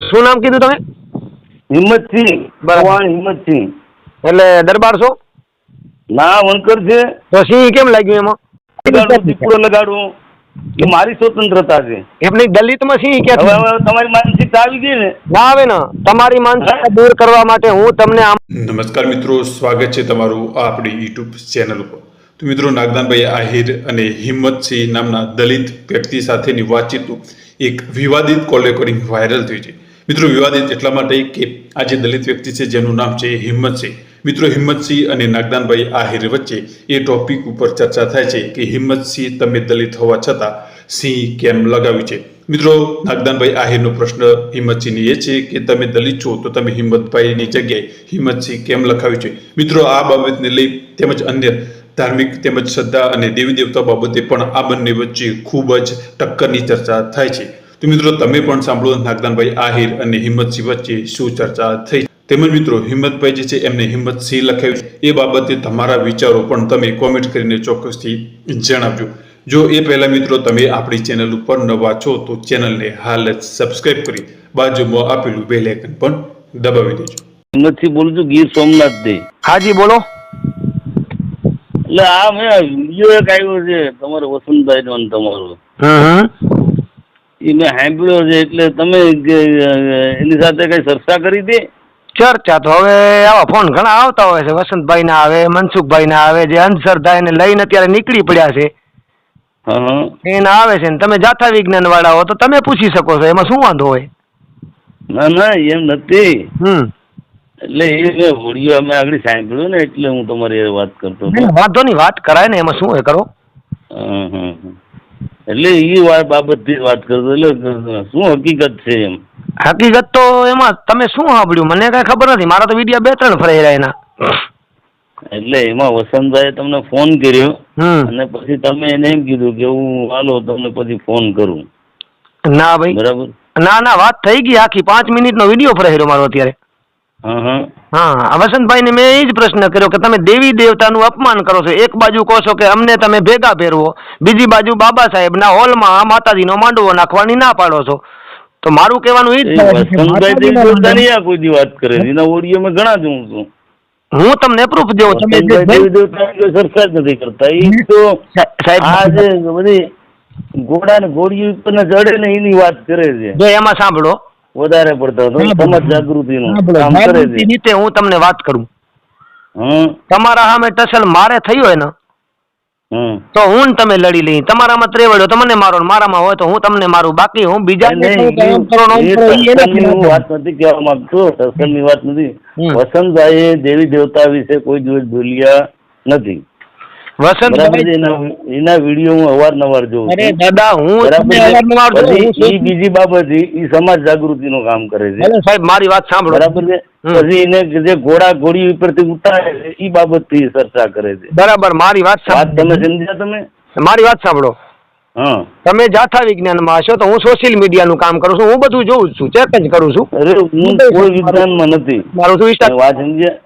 શું નામ કીધું તમે? હિંમતસિંહ ભગવાન હિંમતસિંહ. એટલે દરબાર છો ના વણકર છે. તો સિંહ કેમ લાગ્યું એમાં? દીપડો લગાડું. એ મારી સ્વતંત્રતા છે. એમની દલિતમાં સિંહ હવે હવે તમારી માનસિકતા આવી ગઈ ને? ના આવે ને. તમારી માનસિકતા દૂર કરવા માટે હું તમને આમ નમસ્કાર મિત્રો સ્વાગત છે તમારું આપણી યુટ્યુબ ચેનલ ઉપર. તો મિત્રો નાગદાનભાઈ આહિર અને હિંમતસિંહ નામના દલિત વ્યક્તિ સાથેની વાતચીતનું એક વિવાદિત કોલ રેકોર્ડિંગ વાયરલ થયું છે. મિત્રો, વિવાદિત એટલા માટે કે આ જે દલિત વ્યક્તિ છે, જેનું નામ છે હિંમતસિંહ મિત્રો, હિંમતસિંહ અને નાગદાનભાઈ આહિર વચ્ચે એ ટોપિક ઉપર ચર્ચા થાય છે કે હિંમતસિંહ તમે દલિત હોવા છતાં સિંહ કેમ લગાવ્યું છે? મિત્રો, નાગદાનભાઈ આહિરનો પ્રશ્ન હિંમતસિંહની એ છે કે તમે દલિત છો તો તમે હિંમતભાઈની જગ્યાએ હિંમતસિંહ કેમ લખાવ્યું છે? મિત્રો, આ બાબતને લઈ તેમજ અન્ય ધાર્મિક તેમજ શ્રદ્ધા અને દેવી દેવતા બાબતે પણ આ બંને વચ્ચે ખૂબ જ ટક્કરની ચર્ચા થાય છે. તો મિત્રો તમે પણ સાંભળો નાગદાનભાઈ આહિર અને હિંમતસિંહ વચ્ચે શું ચર્ચા થઈ? તેમજ મિત્રો હિંમતભાઈ જે છે એમને હિંમતસિંહ લખાવ્યું એ બાબતે તમારા વિચારો પણ તમે કોમેન્ટ કરીને ચોક્કસથી જણાવજો. જો એ પહેલા મિત્રો તમે આપણી ચેનલ ઉપર નવા છો તો ચેનલને હાલ જ સબસ્ક્રાઇબ કરી બાજુમાં આપેલું બેલ આઇકન પણ દબાવી દેજો. હિંમતસિંહ બોલું છું ગીર સોમનાથ દે. હાજી બોલો. એટલે આ મેં બીજો એક આવ્યો છે તમારો વસંતભાઈ નો તમારો. એ મેં સાંભળ્યો છે એટલે તમે એની સાથે કઈ ચર્ચા કરી હતી? ચર્ચા તો હવે આવા ફોન ઘણા આવતા હોય છે. વસંતભાઈ ના આવે મનસુખભાઈ ના આવે જે અંધશ્રદ્ધા એને લઈને અત્યારે નીકળી પડ્યા છે. એના આવે છે ને તમે જાથા વિજ્ઞાન વાળા હો તો તમે પૂછી શકો છો એમાં શું વાંધો હોય? ના ના એમ નથી. હમ. એટલે એ મેં હોળીઓ અમે આગળ સાંભળ્યું ને એટલે હું તમારી વાત કરતો વાંધો નહીં વાત કરાય ને એમાં શું હોય કરો? હમ હમ. એટલે એ વાત બાબતથી વાત કરતો એટલે શું હકીકત છે એમ? હકીકત તો એમાં તમે શું સાંભળ્યું? મને કઈ ખબર નથી. મારા તો વીડિયો બે ત્રણ ફરેલા એના. એટલે એમાં વસંતભાઈ તમને ફોન કર્યો અને પછી તમે એને એમ કીધું કે હું હાલો તમને પછી ફોન કરું. ના ભાઈ. બરાબર? ના ના વાત થઈ ગઈ આખી. પાંચ મિનિટનો વીડિયો ફરેલો મારો અત્યારે. હા હા. હા વસંતભાઈને મેં એ જ પ્રશ્ન કર્યો કે તમે દેવી દેવતાનું અપમાન કરો છો. એક બાજુ કહો છો કે અમને તમે ભેગા ફેરવો. બીજી બાજુ બાબા સાહેબના હોલમાં માતાજીનો માંડવો નાખવાની ના પાડો છો. તો મારું કહેવાનું એ જ વસંતભાઈ વાત કરે છે. એના ઓડિયો મેં ઘણા જોઉં છું. હું તમને પ્રૂફ દેવું તમે દેવી દેવતાની સરકાર નથી કરતા. એ તો સાહેબ આ જે બધી ઘોડા ને ઘોડી ઉપર ને ચડે ને એની વાત કરે છે. જો એમાં સાંભળો. વધારે પડતો તો સમાજ જાગૃતિનું કામ કરે છે. રીતે હું તમને વાત કરું. તમારા સામે ટસલ મારે થયું હોય ને તો હું તમે લડી લઈ તમારામાં ત્રેવડ્યો તમને મારો મારામાં હોય તો હું તમને મારું બાકી હું બીજા વાત નથી કહેવા માંગતો ટસલની વાત નથી. વસંતભાઈ દેવી દેવતા વિશે કોઈ દિવસ ભૂલ્યા નથી. બરાબર એના એના વીડિયો હું અવારનવાર જોઉં અરે દાદા હું બરાબર તમને છે? અવારનવાર જોઉં, હું પછી ઈ શું- બીજી બાબત કામ કરે છે. સાહેબ મારી વાત સાંભળો. બરાબર છે? પછી એને જે ઘોડા ઘોડી ઉપરથી ઉતારે છે એ બાબતથી ચર્ચા કરે છે. બરાબર મારી વાત વાત તમે સમજ્યા તમે? મારી વાત સાંભળો. તમે જાથા વિજ્ઞાનમાં હશો તો હું સોશિયલ મીડિયાનું કામ કરું છું. હું બધું જોઉં છું ચેક જ કરું છું. અરે હું કોઈ વિજ્ઞાનમાં નથી. મારું શું વાત સમજ્યા?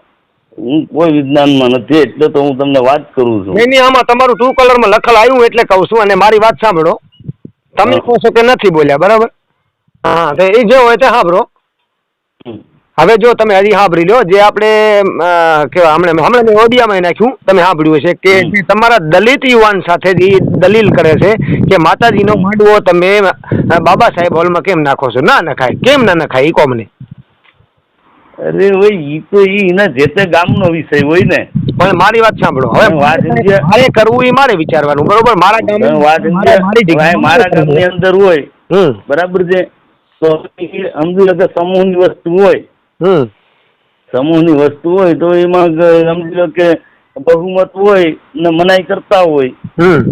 હું કોઈ વિજ્ઞાનમાં નથી એટલે તો હું તમને વાત કરું છું. નહીં નહીં આમાં તમારું ટુ કલરમાં લખલ આવ્યું એટલે કહું છું અને મારી વાત સાંભળો. તમે કહો છો કે નથી બોલ્યા બરાબર? હા તો એ જે હોય તે સાંભળો. હવે જો તમે હજી સાંભળી લો જે આપણે કેવા હમણાં હમણાં મેં ઓડિયામાં નાખ્યું તમે સાંભળ્યું હશે કે તમારા દલિત યુવાન સાથે જે દલીલ કરે છે કે માતાજીનો માંડવો તમે બાબા સાહેબ હોલમાં કેમ નાખો છો? ના નખાય કેમ ના નખાય એ કોમને? અરે ભાઈ ઈ તો ઈ એના જે તે ગામનો વિષય હોય ને. પણ મારી વાત સાંભળો. હવે વાત? મારે કરવું એ મારે વિચારવાનું બરોબર? મારા ગામ વાત મારા ગામની અંદર હોય બરાબર છે? તો સમજી લો કે સમૂહની વસ્તુ હોય. હમ. સમૂહની વસ્તુ હોય તો એમાં સમજી લો કે બહુમત હોય ને મનાઈ કરતા હોય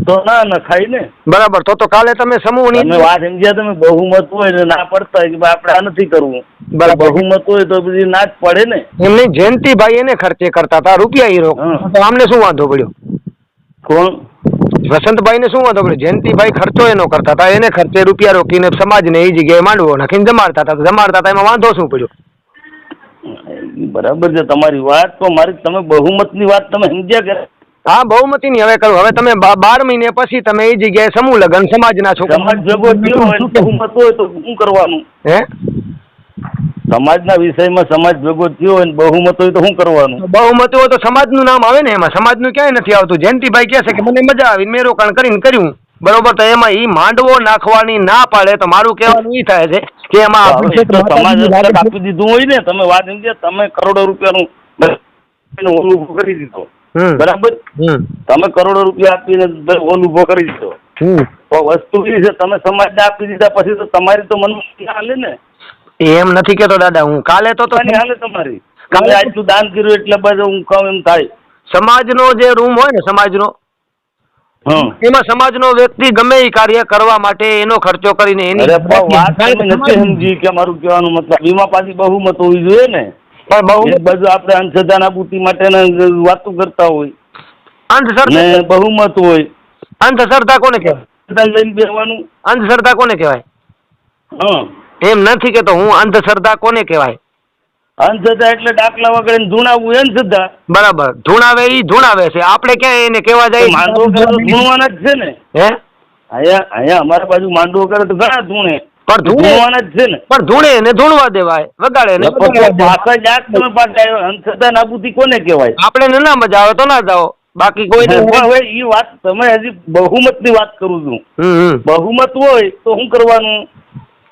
તો ના નખાય ને. બરાબર તો તો કાલે તમે સમૂહની વાત સમજ્યા તમે બહુમત હોય ને ના પડતા હોય કે આપણે આ નથી કરવું. બરાબર. બહુમત હોય તો બધી ના જ પડે ને. એમને જયંતિભાઈ એને ખર્ચે કરતા હતા રૂપિયા હીરો. તો આમને શું વાંધો પડ્યો? કોણ? વસંતભાઈ ને શું વાંધો પડ્યો? જયંતિભાઈ ખર્ચો એનો કરતા હતા એને ખર્ચે રૂપિયા રોકીને સમાજને એ જગ્યાએ માંડવો નાખીને જમાડતા હતા જમાડતા હતા એમાં વાંધો શું પડ્યો? બરાબર છે તમારી વાત. તો મારી તમે બહુમતની વાત તમે સમજ્યા કે હા બહુમતીની હવે કરું હવે તમે બાર મહિને પછી તમે એ જગ્યાએ સમૂહ લગ્ન સમાજના છો સમાજ ભેગો થયો હોય બહુમત હોય તો શું કરવાનું? હે? સમાજના વિષયમાં સમાજ ભેગો થયો હોય બહુમત હોય તો શું કરવાનું? બહુમત હોય તો સમાજનું નામ આવે ને એમાં. સમાજનું ક્યાંય નથી આવતું. જયંતિભાઈ કહે છે કે મને મજા આવી મેં રોકાણ કરીને કર્યું. બરોબર તો એમાં ઈ માંડવો નાખવાની ના પાડે તો મારું કહેવાનું ઈ થાય છે કે એમાં સમાજ આપી દીધું હોય ને તમે વાત સમજે તમે કરોડો રૂપિયાનું ઓલું ઊભો કરી દીધો. બરાબર? તમે કરોડો રૂપિયા આપીને ઓલું ઊભો કરી દીધો. વસ્તુ એ છે તમે સમાજને આપી દીધા પછી તો તમારી તો મન હાલે ને. એમ નથી કેતો દાદા હું કાલે તો હાલે તમારી. કાલે આટલું દાન કર્યું એટલે બસ હું કહું એમ થાય. સમાજનો જે રૂમ હોય ને સમાજનો એમાં સમાજનો વ્યક્તિ ગમે એ કાર્ય કરવા માટે એનો ખર્ચો કરીને એની નથી. સમજી કે મારું કહેવાનું મતલબ વીમા પાછી બહુમત હોવી જોઈએ ને. પણ બહુ બધું બાજુ આપણે અંધશ્રદ્ધા આપૂર્તિ માટે વાતો કરતા હોય. અંધશ્રદ્ધા બહુમત હોય. અંધશ્રદ્ધા કોને કહેવાય? લઈને બેસવાનું. અંધશ્રદ્ધા કોને કહેવાય? એમ નથી કેતો હું અંધશ્રદ્ધા કોને કહેવાય? અંધશ્રદ્ધા એટલે ડાકલા વગર ધૂણાવું એ અંધશ્રદ્ધા બરાબર. ધૂણાવે ઈ ધૂણાવે છે. આપણે ક્યાં એને કેવા જાય? માંડવો કરે તો ધૂણવાના જ છે ને. હે? અહીંયા અહીંયા અમારા બાજુ માંડવો કરે તો ઘણા ધૂણે. પણ ધૂણવાના જ છે ને. પણ ધૂણે ને ધૂણવા દેવાય. વગાડે ને પછી જાત તમે પાછા. અંધશ્રદ્ધા નાબૂદી કોને કહેવાય? આપણે ને ના મજા આવે તો ના જાઓ. બાકી કોઈ હવે હવે ઈ વાત તમે હજી બહુમતની વાત કરું છું. બહુમત હોય તો શું કરવાનું?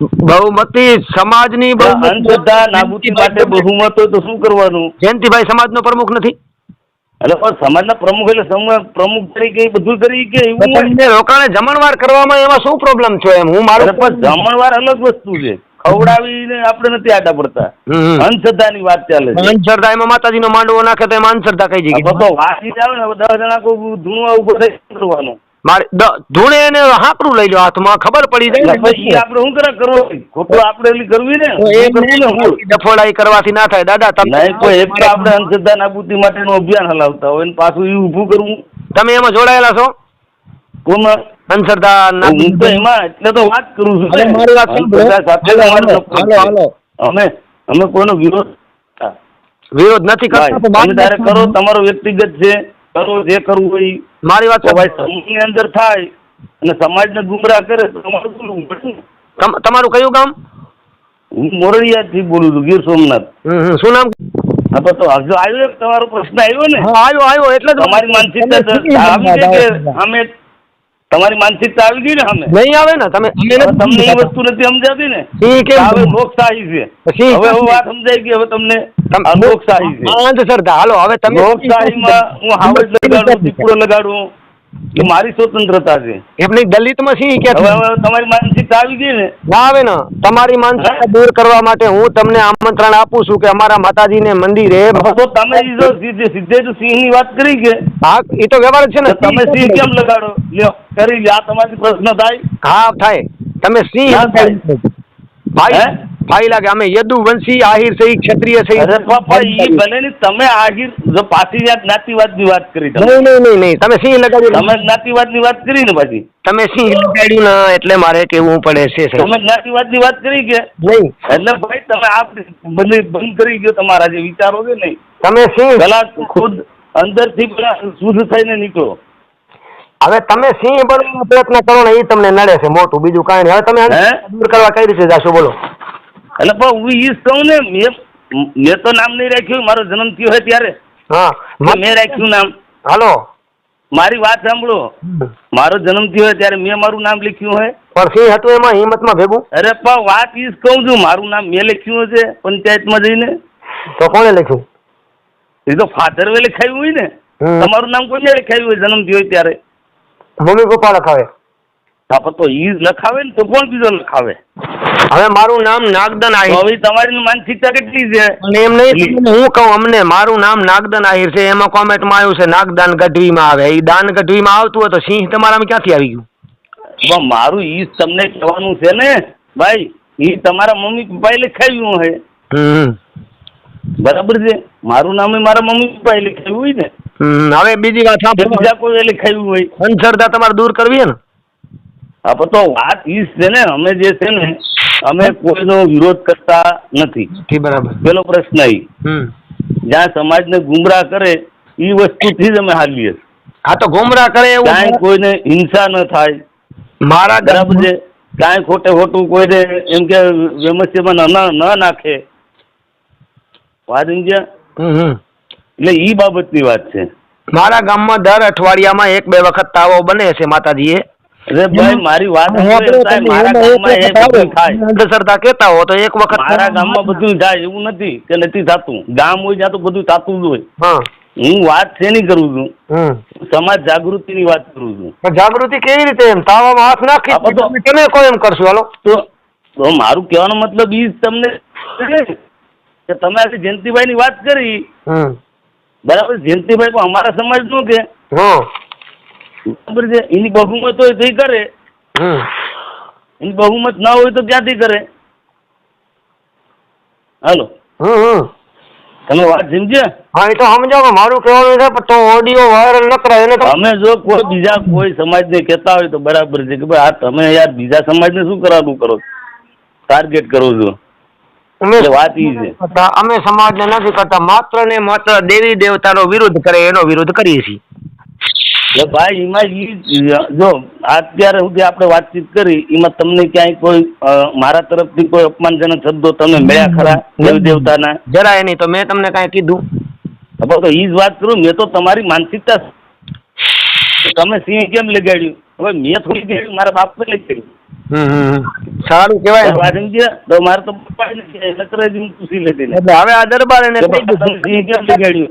બહુમતી સમાજની અંધશ્રદ્ધા નાબૂદી માટે બહુમત હોય તો શું કરવાનું? જયંતિભાઈ સમાજનો પ્રમુખ નથી. એટલે સમાજના પ્રમુખ એટલે પ્રમુખ તરીકે બધું કરી કે એવું હોય? તમને રોકાણે જમણવાર કરવામાં એમાં શું પ્રોબ્લેમ છે એમ? હું મારું જમણવાર અલગ વસ્તુ છે. ખવડાવીને આપણે નથી આડા પડતા. અંધશ્રદ્ધાની વાત ચાલે છે. અંધશ્રદ્ધા એમાં માતાજીનો માંડવો નાખે તો એમાં અંધશ્રદ્ધા કઈ જગ્યાએ? તો વાત આવે ને દસ જણા કોઈ ધૂણવા ઉપર થઈ કરવાનું? મારે ધૂણે એને હાંકડું લઈ લો હાથમાં ખબર પડી જાય પછી આપણે શું કરે કરવું ખોટું આપણે કરવી ને? ડફોડાઈ કરવાથી ના થાય. દાદા તમે કોઈ એક આપણે અંધશ્રદ્ધા નાબૂતિ માટેનું અભિયાન હલાવતા હોય ને પાછું એ ઊભું કરવું. તમે એમાં જોડાયેલા છો? કોમાં? અંધશ્રદ્ધા હું તો એમાં એટલે તો વાત કરું છું. મારી વાત હાલો. હાલો. અમે અમે કોઈનો વિરોધ વિરોધ નથી કરતા? તમે તારે કરો તમારો વ્યક્તિગત છે. કરો જે કરવું હોય મારી વાત ભાઈ સમૂહની અંદર થાય અને સમાજને ગુમરાહ કરે તો તમારું બોલવું પડે તમારું કયું ગામ? હું મોરડિયાથી બોલું છું ગીર સોમનાથ. શું નામ? હા તો તો હજુ આવ્યો તમારો પ્રશ્ન આવ્યો ને? હા આવ્યો આવ્યો એટલે તમારી માનસિકતા અમે તમારી માનસિકતા આવી ગઈ ને અમે નહીં આવે ને તમે તમને એ વસ્તુ નથી સમજાતી ને? હવે લોકશાહી છે. હવે હું વાત સમજાઈ ગઈ હવે તમને લોકશાહી છે. અંધશ્રદ્ધા હાલો હવે તમે લોકશાહીમાં હું હાવજ લગાડું દીપડો લગાડું એ મારી સ્વતંત્રતા છે. એમની દલિતમાં હવે ક્યાંથી તમારી માનસિકતા આવી ગઈ ને? ના આવે ને. તમારી માનસિકતા દૂર કરવા માટે હું તમને આમંત્રણ આપું છું કે અમારા માતાજીને મંદિરે તો તમે સીધે સીધે સિંહની વાત કરી કે હા એ તો વ્યવહાર છે ને. તમે સિંહ કેમ લગાડો? લ્યો. કરી લે આ તમારી પ્રશ્ન થાય. હા થાય. તમે સિંહ ભાઈ? ભાઈ લાગે અમે યદુવંશી આહિર સહી ક્ષત્રિય સહી અરે બાપા ઈ ભલે ને તમે આહિર જો પાછી યાદ જ્ઞાતિવાદની વાત કરી તમે. નહીં નહીં નહીં નહીં. તમે સિંહ લગાડ્યું તમે જ્ઞાતિવાદની વાત કરી ને પછી. તમે સિંહ લગાડ્યું ના એટલે મારે કેવું પડે છે તમે તમે જ્ઞાતિવાદની વાત કરી કે? નહીં. એટલે ભાઈ તમે આ બંને બંધ કરી ગયો તમારા જે વિચારો છે ને. તમે સિંહ ખુદ અંદરથી પેલા શુદ્ધ થઈને નીકળો. હવે તમે સિંહ બનવાનો પ્રયત્ન કરો ને એ તમને નડે છે મોટું. બીજું કાંઈ નહીં. હવે તમે હે? દૂર કરવા કઈ રીતે જાશો બોલો. એટલે પણ હું ઈ જ કહું ને મેં મેં તો નામ નહીં રાખ્યું મારો જન્મ થયો હોય ત્યારે. હા. મેં મેં રાખ્યું નામ. હાલો. મારી વાત સાંભળો. મારો જન્મ થયો હોય ત્યારે મેં મારું નામ લખ્યું હોય પણ સિંહ હતું એમાં હિંમતમાં ભેગું? અરે પણ વાત ઈ જ કહું છું મારું નામ મેં લખ્યું છે પંચાયતમાં જઈને. તો કોણે લખ્યું? એ તો ફાધર વે લખાયું હોય ને. હમ. તમારું નામ કોઈને લખાયું હોય જન્મ થયો હોય ત્યારે? Mummy papa લખાવે. હા પણ તો ઈ લખાવે ને તો કોણ બીજો લખાવે? હવે મારું નામ નાગદન આહિર હવે તમારી માનસિકતા કેટલી છે? અને એમ નહીં હું કહું અમને મારું નામ નાગદન આહિર છે એમાં કોમેન્ટમાં આવ્યું છે નાગદાન ગઢવીમાં આવે. એ દાન ગઢવીમાં આવતું હોય તો સિંહ તમારામાં ક્યાંથી આવી ગયું? મારું ઈ તમને કહેવાનું છે ને ભાઈ ઈ તમારા મમ્મી પપ્પાએ લખાવ્યું હમ બરાબર છે? મારું નામ મારા મમ્મી પપ્પાએ લખાવ્યું હોય ને. હવે બીજી વાત સાંભળો. બીજા કોઈ લખાવ્યું હોય. અંધશ્રદ્ધા તમારે દૂર કરવી છે ને? હા તો વાત ઈ છે ને અમે જે છે ને અમે કોઈનો વિરોધ કરતા નથી. બરાબર. પેલો પ્રશ્ન ઈ. જ્યાં સમાજને ગુમરાહ કરે એ વસ્તુથી જ અમે હાલીએ આ તો ગુમરાહ કરે ક્યાંય કાંઈ કોઈને હિંસા ન થાય. મારા બરાબર છે? કાંઈ ખોટે ખોટું કોઈને એમ કે વ્યમસ્યમાં ન ન નાખે. વાત સમજ્યા? હમ હમ. એટલે ઈ બાબતની વાત છે. મારા ગામમાં દર અઠવાડિયામાં એક બે વખત તાવો બને છે માતાજીએ. અરે ભાઈ મારી વાત મારા ગામમાં એ અંધશ્રદ્ધા કહેતા હો તો એક વખત મારા ગામમાં બધું થાય એવું નથી કે નથી થતું. ગામ હોય ત્યાં તો બધું થતું જ હોય. હું. વાત શેની કરું છું? સમાજ જાગૃતિ ની વાત કરું છું. જાગૃતિ કેવી રીતે એમ? તાવામાં હાથ નાખી તમે કોઈ એમ કરશો? હાલો. તો મારું કહેવાનો મતલબ ઈ તમને કે તમે આજે જયંતિભાઈની વાત કરી બરાબર? જયંતિભાઈ પણ અમારા સમાજનું કે? બરાબર છે? એની બહુમત હોય તો કરે. એની બહુમત ના હોય તો ક્યાંથી કરે? હાલો. તમે વાત સમજ્યા? હા એ તો સમજાવો મારું કહેવાનું છે પણ તો ઓડિયો વાયરલ ન કરાય એને અમે જો કોઈ બીજા કોઈ સમાજને કહેતા હોય તો બરાબર છે કે ભાઈ આ તમે યાર બીજા સમાજને શું કરવાનું કરો? ટાર્ગેટ કરો છો. વાત ઈ છે. અમે સમાજને નથી કરતા માત્ર ને માત્ર દેવી દેવતાનો વિરોધ કરે એનો વિરોધ કરીએ છીએ. એટલે ભાઈ એમાં ઈ જો અત્યારે સુધી આપણે વાતચીત કરી એમાં તમને ક્યાંય કોઈ મારા તરફથી કોઈ અપમાનજનક શબ્દો તમે મળ્યા ખરા દેવ દેવતાના? જરાય નહીં તો મેં તમને કાંઈ કીધું. હવે તો ઈ જ વાત કરું મેં તો તમારી માનસિકતા તમે સિંહ કેમ લગાડ્યું? હવે મેં થોડી મારા બાપને લગાડ્યું. સારું કેવાય તો મારે તો પપ્પા નકરે જ હું પૂછી લેતી એટલે હવે આ દરબાર એને કહી દીધું સિંહ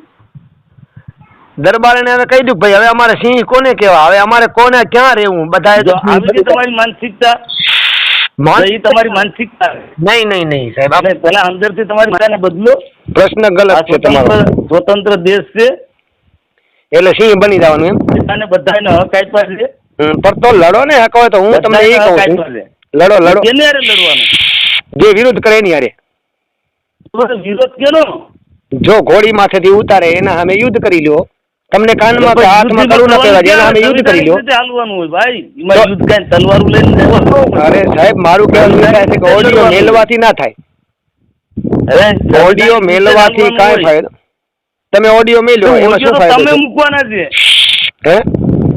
દરબાર એને હવે કહી દીધું ભાઈ હવે અમારે સિંહ કોને કહેવા? હવે અમારે કોને ક્યાં રહેવું? બધા તમારી માનસિકતા. તમારી માનસિકતા નહીં નહીં નહીં સાહેબ. પેલા અંદરથી તમારી માતાને બદલો. પ્રશ્ન ગલત છે તમારો. સ્વતંત્ર દેશ છે. એટલે સિંહ બની જવાનું એમ? બધાને હક આપ્યા છે પણ તો લડો ને હકો તો હું તમને એ કહું છું. લડો લડો. કેને હારે લડવાનું? જે વિરોધ કરે એની હારે. વિરોધ કેનો? જો ઘોડી માથેથી ઉતારે એના સામે યુદ્ધ કરી લ્યો. તમને કાનમાં કે હાથમાં કરું ના કહેવાય એના અમે યુદ્ધ કરી લ્યો. હાલવાનું હોય ભાઈ? એમાં યુદ્ધ કાંઈ તલવારું લઈને અરે સાહેબ મારું કહેવાનું એ છે કે ઓડિયો મેલવાથી ના થાય. અરે, ઓડિયો મેલવાથી કાઈ ફાયદો? તમે ઓડિયો મેલ્યો એમાં શું ફાયદો તમે મૂકવાના છે. હે?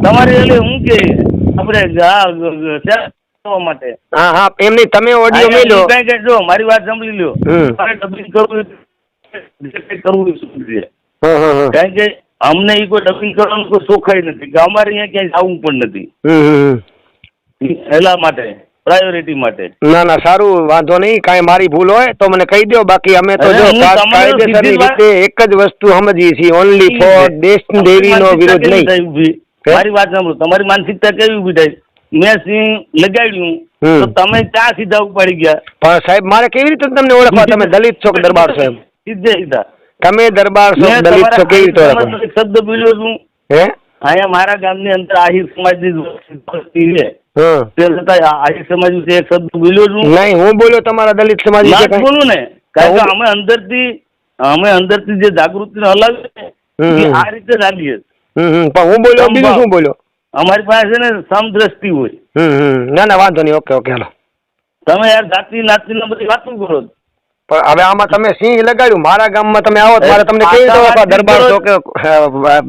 તમારે એટલે હું કે આપણે આ માટે. હા હા એમ નહીં તમે ઓડિયો મેલ્યો. કઈ કાંઈ જો મારી વાત સાંભળી લ્યો. મારે ડબિંગ કરવું કરવું શું છે. કારણ કે અમને એ કોઈ ડબિંગ કરવાનું કોઈ શોખાય નથી. કે અમારે અહીંયા ક્યાંય જવું પણ નથી. એલા માટે પ્રાયોરિટી માટે. ના ના સારું વાંધો નહીં. કાંઈ મારી ભૂલ હોય તો મને કહી દો બાકી અમે તો જો કાયદેસરની રીતે એક જ વસ્તુ સમજીએ છીએ. ઓનલી ફોર દેશ દેવીનો વિરોધ નહીં? મારી વાત સાંભળો તમારી માનસિકતા કેવી ઊભી થાય? મેં સિંહ લગાડ્યું તો તમે ક્યાં સીધા ઉપાડી ગયા? પણ સાહેબ મારે કેવી રીતે તમને ઓળખવા? તમે દલિત છો કે દરબાર છો એમ? સીધે સીધા. તમે દરબાર છો દલિત છો કેવી રીતે આહિર ઓળખો? શબ્દ બોલ્યો છું. હે? અહીંયા મારા ગામની અંદર આહિર સમાજની વસ્તી છે. તે છતાં આહિર સમાજ વિશે એક શબ્દ બોલ્યો છું. નહીં હું બોલ્યો તમારા દલિત સમાજ ના વિશે? બોલું ને કારણ કે અમે અંદરથી અમે અંદરથી જે જાગૃતિ હલાવીએ. આ રીતે લાગીએ. પણ હું બોલ્યો બીજું શું બોલ્યો? અમારી પાસે ને સમદ્રષ્ટિ હોય. હમ હમ. ના ના વાંધો નહીં. Okay okay hello. તમે યાર જાતિ નાતી બધી વાતો કરો. પણ હવે આમાં તમે સિંહ લગાડ્યું. મારા ગામમાં તમે આવો મારે તમને કેવી દરબાર